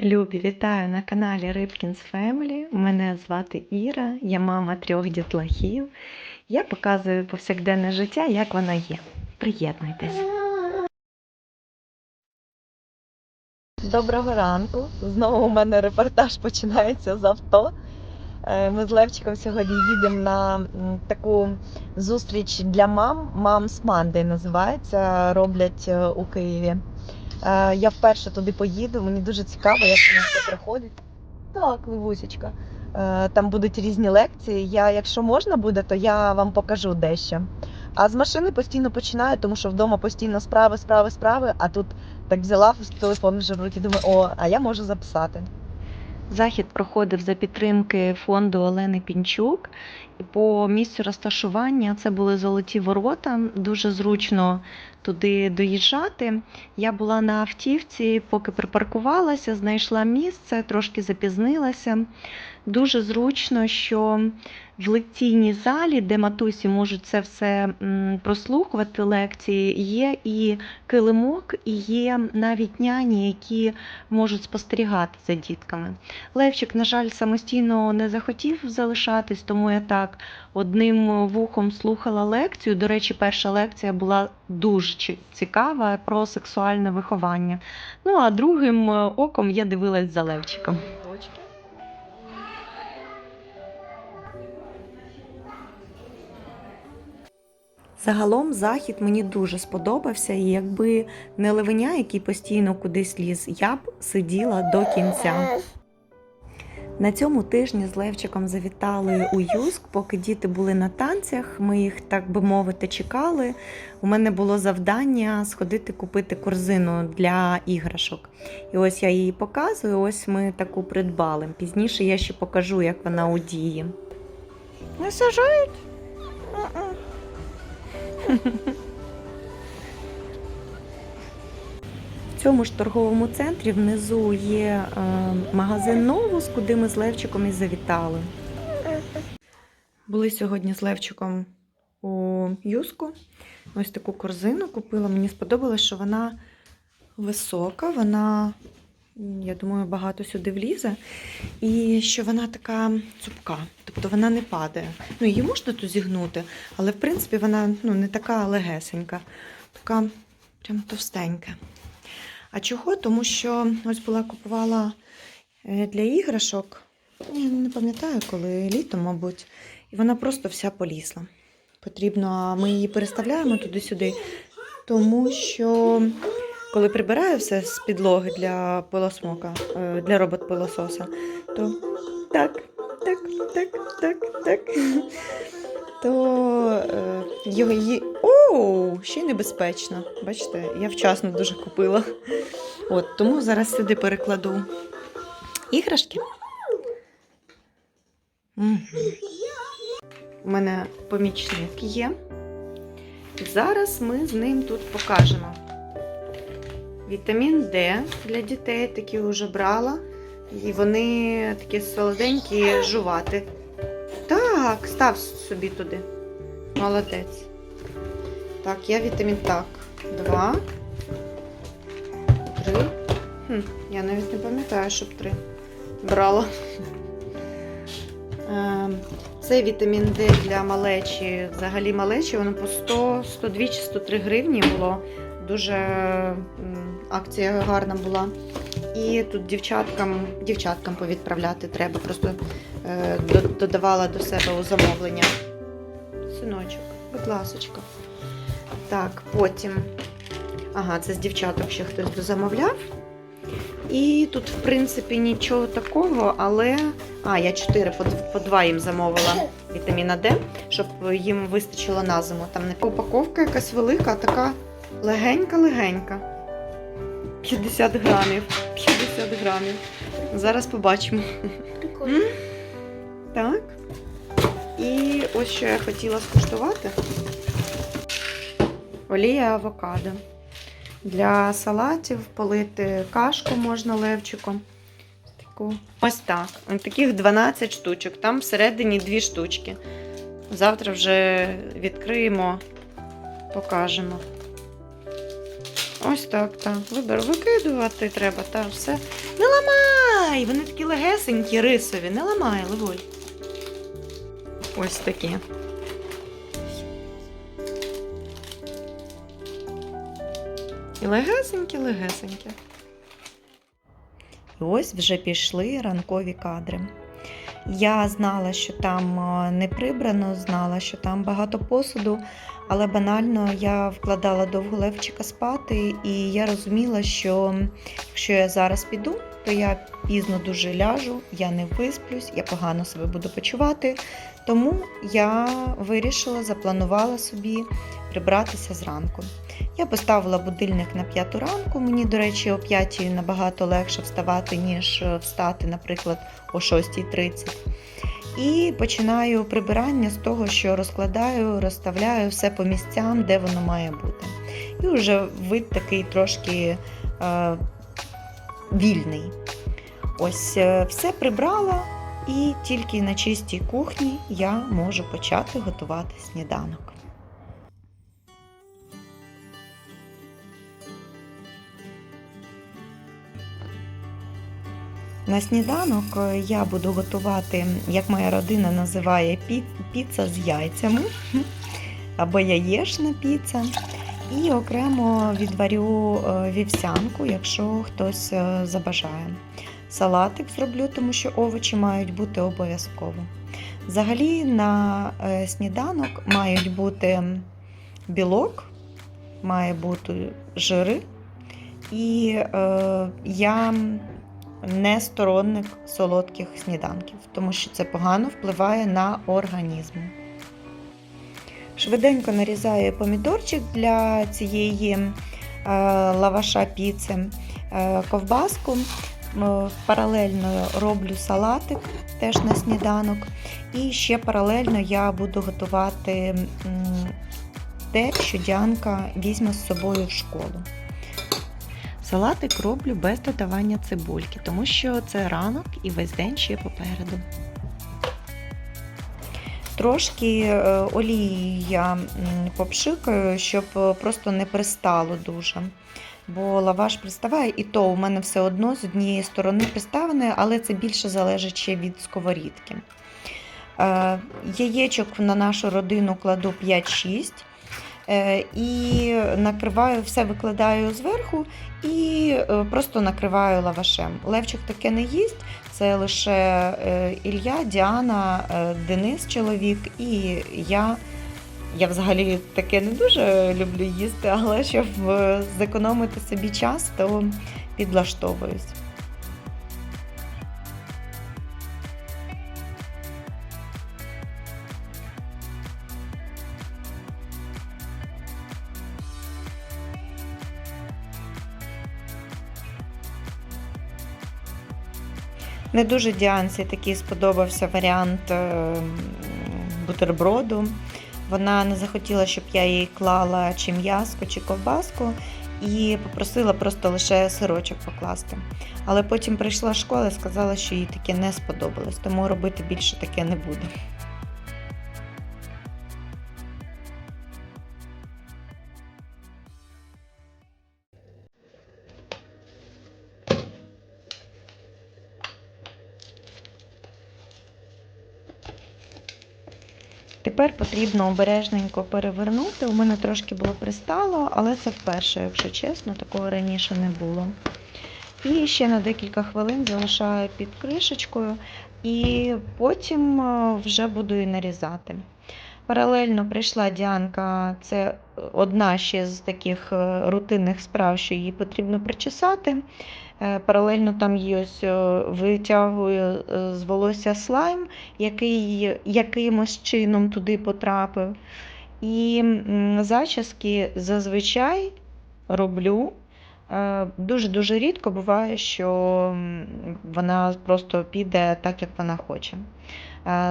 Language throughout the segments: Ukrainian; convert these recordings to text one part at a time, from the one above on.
Любі, вітаю на каналі Ripkins Family. Мене звати Іра, я мама трьох дітлахів. Я показую повсякденне життя, як воно є. Приєднуйтесь. Доброго ранку. Знову у мене репортаж починається з авто. Е, Ми з Левчиком сьогодні їдемо на таку зустріч для мам. Moms Monday називається. Роблять е, у Києві. Е, Я вперше туди поїду, мені дуже цікаво, як воно все проходить. Так, Левусечка. Е, Там будуть різні лекції. Я, якщо можна буде, то я вам покажу дещо. А з машини постійно починаю, тому що вдома постійно справи, справи, справи, а тут так взяла телефон вже в руки, думаю, о, а я можу записати. Захід проходив за підтримки фонду Олени Пінчук. По місцю розташування це були золоті ворота. Дуже зручно туди доїжджати. Я була на автівці, поки припаркувалася, знайшла місце, трошки запізнилася. Дуже зручно, що в лекційній залі, де матусі можуть це все прослухувати, лекції, є і килимок, і є навіть няні, які можуть спостерігати за дітками. Левчик, на жаль, самостійно не захотів залишатись, тому я так одним вухом слухала лекцію. До речі, перша лекція була дуже чи- цікава про сексуальне виховання. Ну а другим е, оком я дивилась за Левчиком. Загалом захід мені дуже сподобався, і якби не левеня, який постійно кудись ліз, я б сиділа до кінця. На цьому тижні з Левчиком завітали у Юск, поки діти були на танцях. Ми їх, так би мовити, чекали. У мене було завдання сходити купити корзину для іграшок. І ось я її показую. Ось ми таку придбали. Пізніше я ще покажу, як вона у дії. Не сажають? В цьому ж торговому центрі внизу є е, магазин Новус, куди ми з Левчиком і завітали. Були сьогодні з Левчиком у Юску. Ось таку корзину купила. Мені сподобалось, що вона висока, вона, я думаю, багато сюди влізе. І що вона така цупка, тобто вона не падає. Ну, її можна тут зігнути, але в принципі вона ну, не така легесенька, така прям товстенька. А чого? Тому що ось була купувала е, для іграшок, не пам'ятаю, коли літом, мабуть, і вона просто вся полізла. Потрібно, ми її переставляємо туди-сюди, тому що коли прибираю все з підлоги для пилосмока, е, для робот-пилососа, то так, так, так, так, так. То е, його її. Оу, ще й небезпечно. Бачите, я вчасно дуже купила. От, тому зараз сюди перекладу іграшки. У мене помічник є. Зараз ми з ним тут покажемо. Вітамін Д для дітей такі вже брала. І вони такі солоденькі жувати. Так, став собі туди. Молодець. Так, я вітамін так. Два. Три. Хм, я навіть не пам'ятаю, щоб три брала. Ем, Це вітамін Д для малечі. Взагалі малечі, воно по 100, 102 чи 103 гривні було. Дуже акція гарна була. І тут дівчаткам, дівчаткам повідправляти треба. Просто додавала до себе у замовлення. Синочок, будь ласочка. Так, потім. Ага, це з дівчаток ще хтось дозамовляв. І тут, в принципі, нічого такого, але. А, я 4 по, по 2 їм замовила вітаміна Д, щоб їм вистачило на зиму. Там не упаковка якась велика, а така легенька-легенька. 50 грамів. 50 грамів. Зараз побачимо. Прикольно. Так. І ось що я хотіла скуштувати. Олія авокадо. Для салатів полити кашку можна левчиком. Ось так. Ось таких 12 штучок. Там всередині 2 штучки. Завтра вже відкриємо, покажемо. Ось так, так. Вибер, викидувати треба, та все. Не ламай! Вони такі легесенькі, рисові. Не ламай, Левуль. Ось такі. І легесенькі, легесенькі. І ось вже пішли ранкові кадри. Я знала, що там не прибрано, знала, що там багато посуду, але банально я вкладала довго Левчика спати, і я розуміла, що якщо я зараз піду, то я пізно дуже ляжу, я не висплюсь, я погано себе буду почувати. Тому я вирішила, запланувала собі прибратися зранку. Я поставила будильник на 5 ранку. Мені, до речі, о 5 набагато легше вставати, ніж е, встати, наприклад, о 6.30. І починаю прибирання з того, що розкладаю, розставляю все по місцям, де воно має бути. І вже вид такий трошки е, вільний. Ось е, все прибрала, і тільки на чистій кухні я можу почати готувати сніданок. На сніданок е, я буду готувати, як моя родина називає, пі- піца з яйцями або яєчна піца. І окремо відварю е, вівсянку, якщо хтось забажає. Салатик зроблю, тому що овочі мають бути обов'язково. Взагалі на е, сніданок мають бути білок, має бути жири. І е, я не сторонник солодких сніданків, тому що це погано впливає на організм. Швиденько нарізаю помідорчик для цієї е, лаваша піци, е, ковбаску. Паралельно роблю салатик теж на сніданок. І ще паралельно я буду готувати те, що Діанка візьме з собою в школу. Салатик роблю без додавання цибульки, тому що це ранок і весь день ще попереду. Трошки е, олії я попшикаю, щоб просто не пристало дуже. Бо лаваш приставає, і то у мене все одно з однієї сторони приставлене, але це більше залежить ще від сковорідки. Е, Яєчок на нашу родину кладу 5-6. Е, І накриваю, все викладаю зверху і е, просто накриваю лавашем. Левчик таке не їсть, це лише Ілля, Діана, Денис, чоловік і я. Я взагалі таке не дуже люблю їсти, але щоб е, зекономити собі час, то підлаштовуюсь. Не дуже Діанці такий сподобався варіант е, бутерброду. Вона не захотіла, щоб я їй клала чи м'яско, чи ковбаску, і попросила просто лише сирочок покласти. Але потім прийшла школа і сказала, що їй таке не сподобалось, тому робити більше таке не буду. Потрібно обережненько перевернути. У мене трошки було пристало, але це вперше, якщо чесно, такого раніше не було. І ще на декілька хвилин залишаю під кришечкою, і потім е, вже буду і нарізати. Паралельно прийшла Діанка, це одна ще з таких е, рутинних справ, що її потрібно причесати. Е, Паралельно там ось е, витягую е, з волосся слайм, який якимось чином туди потрапив. І зачіски зазвичай роблю. Дуже-дуже рідко буває, що вона просто піде так, як вона хоче.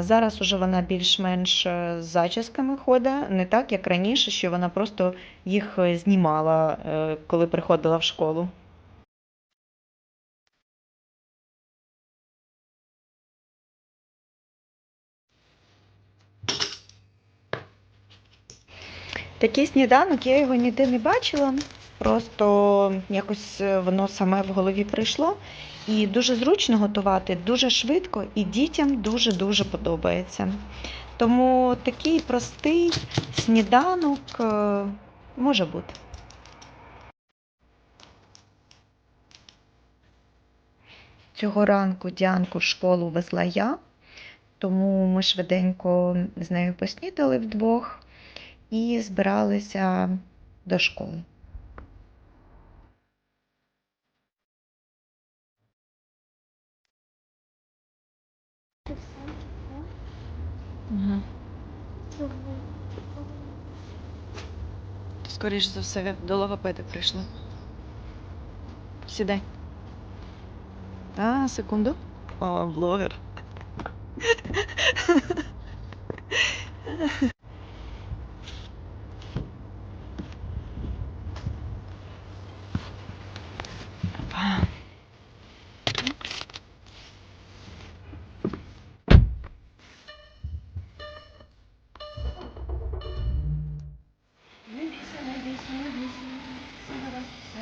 Зараз уже вона більш-менш з зачісками ходить, не так, як раніше, що вона просто їх знімала, коли приходила в школу. Такий сніданок, я його ніде не бачила. Просто якось е, воно саме в голові прийшло. І дуже зручно готувати, дуже швидко, і дітям дуже-дуже подобається. Тому такий простий сніданок е, може бути. Цього ранку Діанку в школу везла я, тому ми швиденько з нею поснідали вдвох і збиралися до школи. Угу. Скоріше за все, до логопеди прийшли. Сідай. А, секунду. О, блогер.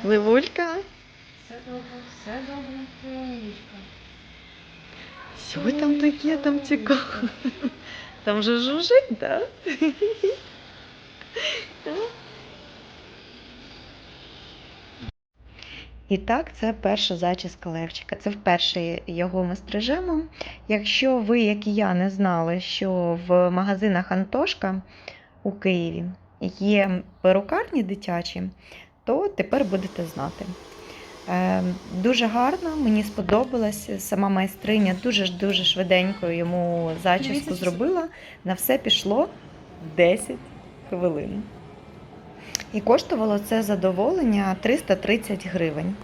Ливулька. Все добре, все Сонечко. Що там таке там цікаво? Там же жужжить, да? І так, це перша зачіска Левчика. Це вперше його ми стрижемо. Якщо ви, як і я, не знали, що в магазинах Антошка у Києві є перукарні дитячі, то тепер будете знати. Е, Дуже гарно, мені сподобалось. Сама майстриня дуже дуже швиденько йому зачіску зробила. На все пішло 10 хвилин. І коштувало це задоволення 330 гривень.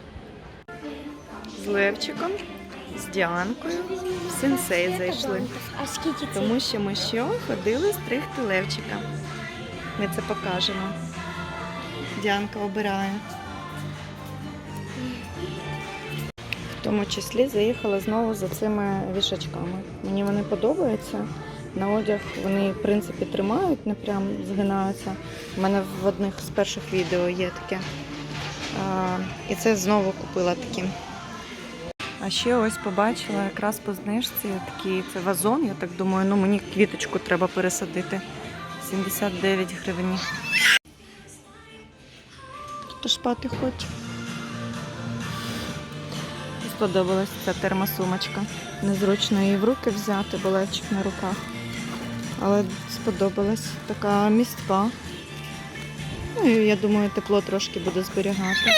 З Левчиком, з Діанкою, в сенсей зайшли. А скільки? Тому що ми що ходили стригти Левчика. Ми це покажемо. Діанка обирає. В тому числі заїхала знову за цими вішачками. Мені вони подобаються. На одяг вони, в принципі, тримають, не прям згинаються. У мене в одних з перших відео є таке. А, і це знову купила такі. А ще ось побачила якраз по знижці такий це вазон. Я так думаю, ну мені квіточку треба пересадити. 79 гривень. Хто спати хоче. Сподобалась ця термосумочка. Незручно її в руки взяти, бо левчик на руках. Але сподобалась така містка. Ну і я думаю, тепло трошки буде зберігати.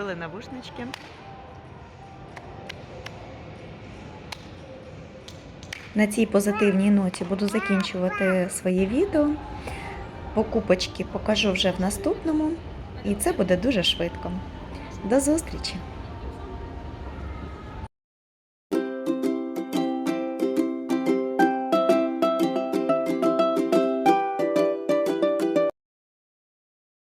Купили навушнички. На цій позитивній ноті буду закінчувати своє відео. Покупочки покажу вже в наступному, і це буде дуже швидко. До зустрічі!